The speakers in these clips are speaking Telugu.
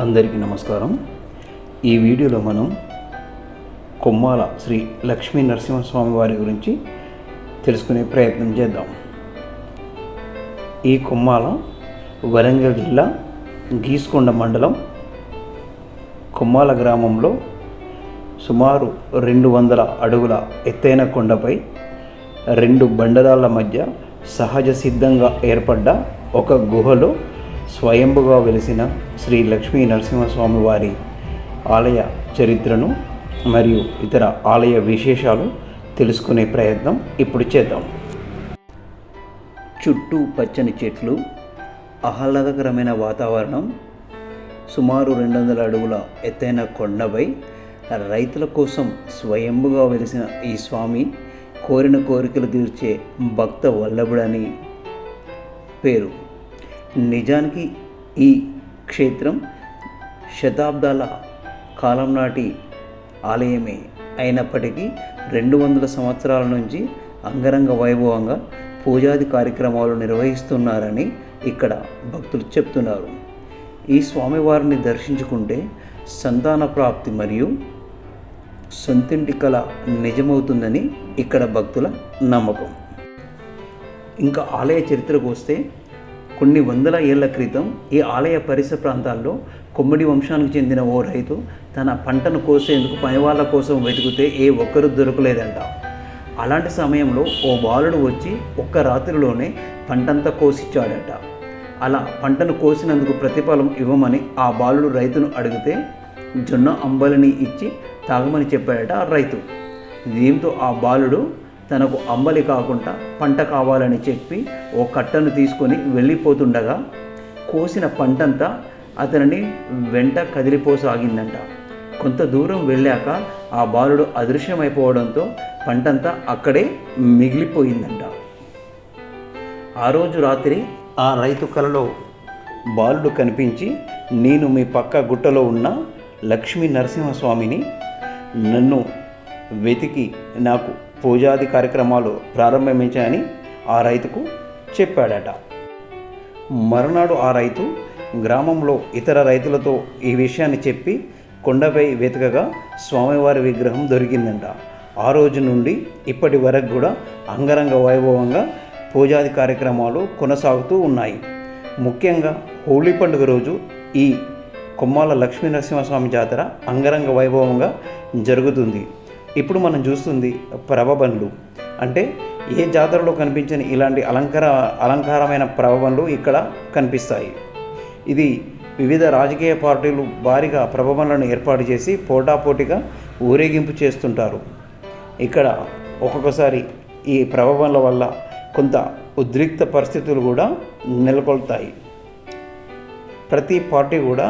అందరికీ నమస్కారం. ఈ వీడియోలో మనం కొమ్మాల శ్రీ లక్ష్మీ నరసింహస్వామి వారి గురించి తెలుసుకునే ప్రయత్నం చేద్దాం. ఈ కొమ్మాల వరంగల్ జిల్లా గీసుకొండ మండలం కొమ్మాల గ్రామంలో సుమారు రెండు వందల అడుగుల ఎత్తైన కొండపై రెండు బండరాళ్ళ మధ్య సహజ సిద్ధంగా ఏర్పడ్డ ఒక గుహలో స్వయంభుగా వెలిసిన శ్రీ లక్ష్మీ నరసింహస్వామి వారి ఆలయ చరిత్రను మరియు ఇతర ఆలయ విశేషాలు తెలుసుకునే ప్రయత్నం ఇప్పుడు చేద్దాం. చుట్టూ పచ్చని చెట్లు ఆహ్లాదకరమైన వాతావరణం సుమారు రెండు వందల అడుగుల ఎత్తైన కొండపై రైతుల కోసం స్వయంభుగా వెలిసిన ఈ స్వామి కోరిన కోరికలు తీర్చే భక్త వల్లభుడని పేరు. నిజానికి ఈ క్షేత్రం శతాబ్దాల కాలం నాటి ఆలయమే అయినప్పటికీ రెండు వందల సంవత్సరాల నుంచి అంగరంగ వైభవంగా పూజాది కార్యక్రమాలు నిర్వహిస్తున్నారని ఇక్కడ భక్తులు చెప్తున్నారు. ఈ స్వామివారిని దర్శించుకుంటే సంతాన ప్రాప్తి మరియు సొంతింటి కళ నిజమవుతుందని ఇక్కడ భక్తుల నమ్మకం. ఇంకా ఆలయ చరిత్రకు వస్తే కొన్ని వందల ఏళ్ళ క్రితం ఈ ఆలయ పరిసర ప్రాంతాల్లో కొమ్మడి వంశానికి చెందిన ఓ రైతు తన పంటను కోసేందుకు పనివాళ్ళ కోసం వెతికితే ఏ ఒక్కరు దొరకలేదంట. అలాంటి సమయంలో ఓ బాలుడు వచ్చి ఒక్క రాత్రిలోనే పంటంతా కోసిచ్చాడట. అలా పంటను కోసినందుకు ప్రతిఫలం ఇవ్వమని ఆ బాలుడు రైతును అడిగితే జొన్న అంబలిని ఇచ్చి తాగమని చెప్పాడట ఆ రైతు. దీంతో ఆ బాలుడు తనకు అంబలి కాకుండా పంట కావాలని చెప్పి ఓ కట్టను తీసుకొని వెళ్ళిపోతుండగా కోసిన పంటంతా అతనిని వెంట కదిలిపోసాగిందంట. కొంత దూరం వెళ్ళాక ఆ బాలుడు అదృశ్యమైపోవడంతో పంటంతా అక్కడే మిగిలిపోయిందంట. ఆ రోజు రాత్రి ఆ రైతు కలలో బాలుడు కనిపించి నేను మీ పక్క గుట్టలో ఉన్న లక్ష్మీ నరసింహస్వామిని నన్ను వెతికి నాకు పూజాది కార్యక్రమాలు ప్రారంభించాయని ఆ రైతుకు చెప్పాడట. మరునాడు ఆ రైతు గ్రామంలో ఇతర రైతులతో ఈ విషయాన్ని చెప్పి కొండపై వెతకగా స్వామివారి విగ్రహం దొరికిందంట. ఆ రోజు నుండి ఇప్పటి వరకు కూడా అంగరంగ వైభవంగా పూజాది కార్యక్రమాలు కొనసాగుతూ ఉన్నాయి. ముఖ్యంగా హోలీ పండుగ రోజు ఈ కొమ్మాల లక్ష్మీ నరసింహస్వామి జాతర అంగరంగ వైభవంగా జరుగుతుంది. ఇప్పుడు మనం చూస్తుంది ప్రభబండ్లు. అంటే ఏ జాతరలో కనిపించని ఇలాంటి అలంకార అలంకారమైన ప్రభబండ్లు ఇక్కడ కనిపిస్తాయి. ఇది వివిధ రాజకీయ పార్టీలు భారీగా ప్రభబండ్లను ఏర్పాటు చేసి పోటాపోటీగా ఊరేగింపు చేస్తుంటారు. ఇక్కడ ఒక్కొక్కసారి ఈ ప్రభబండ్ల వల్ల కొంత ఉద్రిక్త పరిస్థితులు కూడా నెలకొల్తాయి. ప్రతి పార్టీ కూడా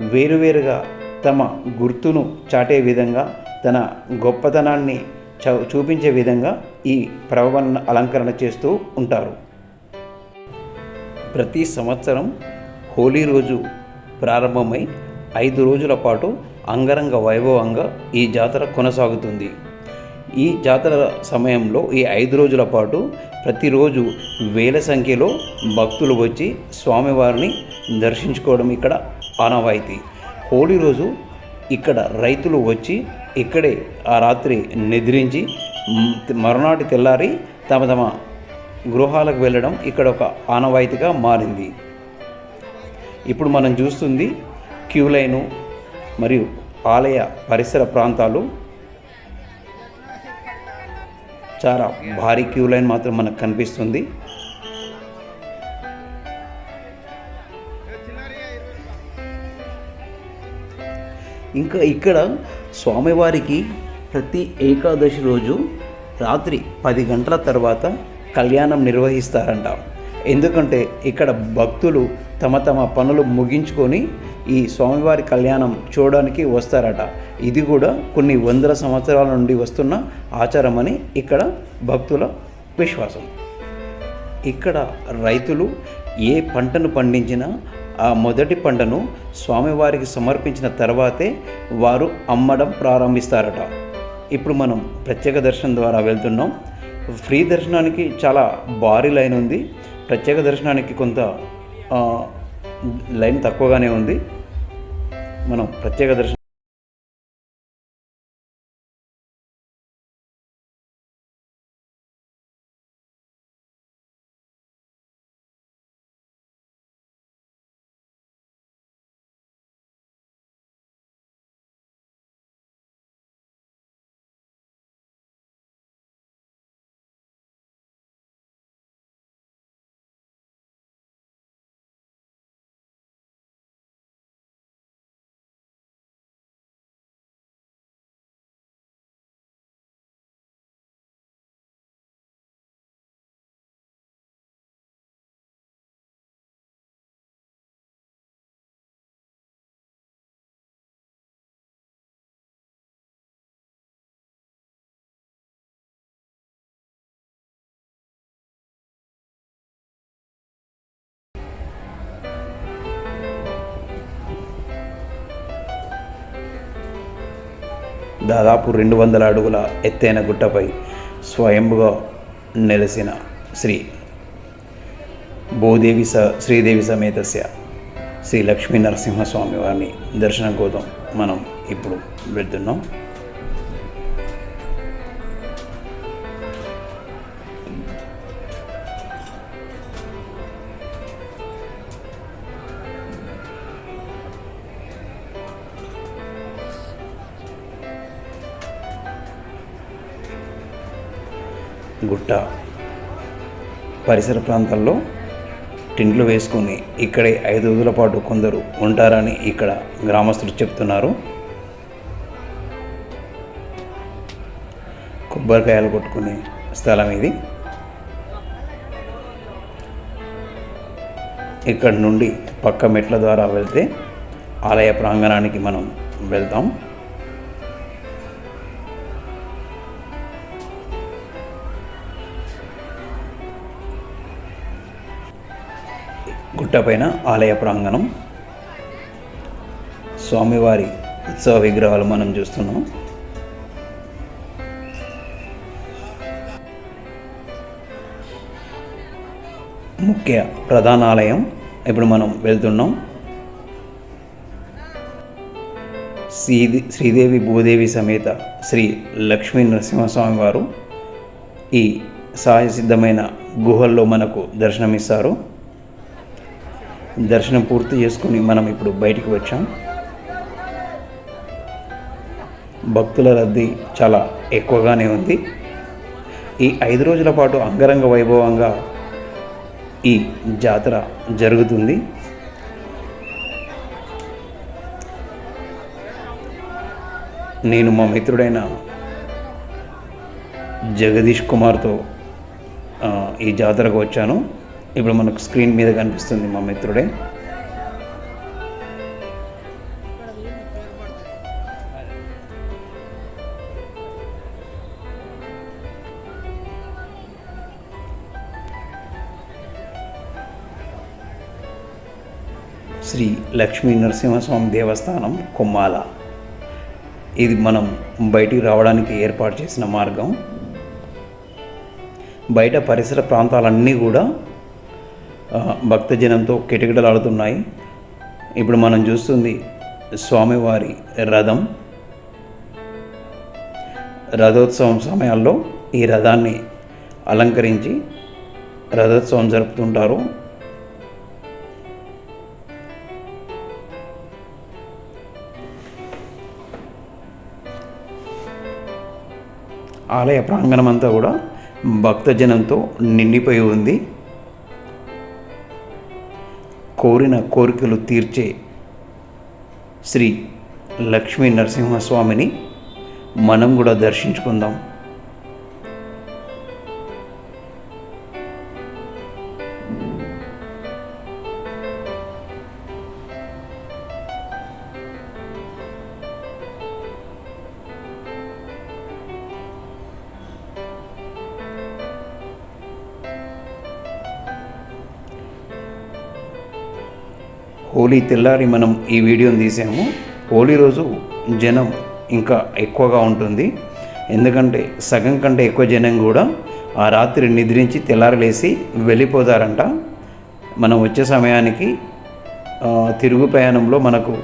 వేరువేరుగా తమ గుర్తును చాటే విధంగా తన గొప్పతనాన్ని చ చూపించే విధంగా ఈ ప్రవణ అలంకరణ చేస్తూ ఉంటారు. ప్రతి సంవత్సరం హోలీ రోజు ప్రారంభమై ఐదు రోజుల పాటు అంగరంగ వైభవంగా ఈ జాతర కొనసాగుతుంది. ఈ జాతర సమయంలో ఈ ఐదు రోజుల పాటు ప్రతిరోజు వేల సంఖ్యలో భక్తులు వచ్చి స్వామివారిని దర్శించుకోవడం ఇక్కడ ఆనవాయితీ. హోలీ రోజు ఇక్కడ రైతులు వచ్చి ఇక్కడే ఆ రాత్రి నిద్రించి మరునాటి తెల్లారి తమ తమ గృహాలకు వెళ్ళడం ఇక్కడ ఒక ఆనవాయితీగా మారింది. ఇప్పుడు మనం చూస్తుంది క్యూ లైను మరియు ఆలయ పరిసర ప్రాంతాలు. చాలా భారీ క్యూ లైన్ మాత్రం మనకు కనిపిస్తుంది. ఇంకా ఇక్కడ స్వామివారికి ప్రతి ఏకాదశి రోజు రాత్రి పది గంటల తర్వాత కళ్యాణం నిర్వహిస్తారంట. ఎందుకంటే ఇక్కడ భక్తులు తమ తమ పనులు ముగించుకొని ఈ స్వామివారి కళ్యాణం చూడడానికి వస్తారట. ఇది కూడా కొన్ని వందల సంవత్సరాల నుండి వస్తున్న ఆచారం అని ఇక్కడ భక్తుల విశ్వాసం. ఇక్కడ రైతులు ఏ పంటను పండించినా ఆ మొదటి పంటను స్వామివారికి సమర్పించిన తర్వాతే వారు అమ్మడం ప్రారంభిస్తారట. ఇప్పుడు మనం ప్రత్యేక దర్శనం ద్వారా వెళ్తున్నాం. ఫ్రీ దర్శనానికి చాలా భారీ లైన్ ఉంది. ప్రత్యేక దర్శనానికి కొంత లైన్ తక్కువగానే ఉంది. మనం ప్రత్యేక దర్శనం దాదాపు రెండు వందల అడుగుల ఎత్తైన గుట్టపై స్వయంగా నెలసిన శ్రీ భూదేవి స శ్రీదేవి సమేతస్య శ్రీ లక్ష్మీ నరసింహస్వామి వారిని దర్శనం కోసం మనం ఇప్పుడు వెళ్తున్నాం. గుట్ట పరిసర ప్రాంతాల్లో టెంట్లు వేసుకొని ఇక్కడే ఐదు రోజుల పాటు కొందరు ఉంటారని ఇక్కడ గ్రామస్తులు చెప్తున్నారు. కొబ్బరికాయలు కొట్టుకునే స్థలం ఇది. ఇక్కడ నుండి పక్క మెట్ల ద్వారా వెళ్తే ఆలయ ప్రాంగణానికి మనం వెళ్తాం. గుట్టపైన ఆలయ ప్రాంగణం. స్వామివారి ఉత్సవ విగ్రహాలు మనం చూస్తున్నాం. ముఖ్య ప్రధాన ఆలయం ఇప్పుడు మనం వెళ్తున్నాం. శ్రీది శ్రీదేవి భూదేవి సమేత శ్రీ లక్ష్మీ నరసింహస్వామి వారు ఈ సహజసిద్ధమైన గుహల్లో మనకు దర్శనమిస్తారు. దర్శనం పూర్తి చేసుకుని మనం ఇప్పుడు బయటికి వచ్చాం. భక్తుల రద్దీ చాలా ఎక్కువగానే ఉంది. ఈ ఐదు రోజుల పాటు అంగరంగ వైభవంగా ఈ జాతర జరుగుతుంది. నేను మా మిత్రుడైన జగదీష్ కుమార్తో ఈ జాతరకు వచ్చాను. ఇప్పుడు మనకు స్క్రీన్ మీద కనిపిస్తుంది మా మిత్రుడే. శ్రీ లక్ష్మీ నరసింహస్వామి దేవస్థానం కొమ్మాల. ఇది మనం బయటికి రావడానికి ఏర్పాటు చేసిన మార్గం. బయట పరిసర ప్రాంతాలన్నీ కూడా భక్తజనంతో కిటకిటలాడుతున్నాయి. ఇప్పుడు మనం చూస్తుంది స్వామివారి రథం. రథోత్సవం సమయాల్లో ఈ రథాన్ని అలంకరించి రథోత్సవం జరుపుతుంటారు. ఆలయ ప్రాంగణం అంతా కూడా భక్తజనంతో నిండిపోయి ఉంది. కోరిన కోరికలు తీర్చే శ్రీ లక్ష్మీ నరసింహస్వామిని మనం కూడా దర్శించుకుందాం. హోలీ తెల్లారి మనం ఈ వీడియోని తీసాము. హోలీ రోజు జనం ఇంకా ఎక్కువగా ఉంటుంది. ఎందుకంటే సగం కంటే ఎక్కువ జనం కూడా ఆ రాత్రి నిద్రించి తెల్లారలేసి వెళ్ళిపోతారంట. మనం వచ్చే సమయానికి తిరుగు ప్రయాణంలో మనకు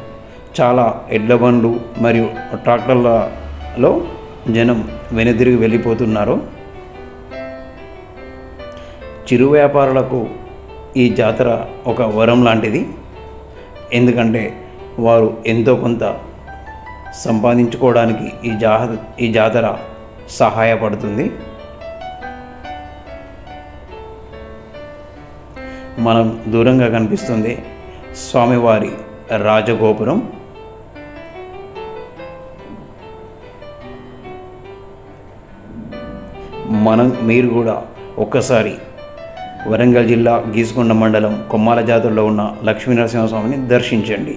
చాలా ఎడ్ల బండ్లు మరియు ట్రాక్టర్లలో జనం వెనుదిరిగి వెళ్ళిపోతున్నారు. చిరు వ్యాపారులకు ఈ జాతర ఒక వరం లాంటిది. ఎందుకంటే వారు ఎంతో కొంత సంపాదించుకోవడానికి ఈ జా ఈ జాతర సహాయపడుతుంది. మనం దూరంగా కనిపిస్తుంది స్వామివారి రాజగోపురం. మనం మీరు కూడా ఒక్కసారి వరంగల్ జిల్లా గీసుకొండ మండలం కొమ్మాల జాతరలో ఉన్న లక్ష్మీనరసింహస్వామిని దర్శించండి.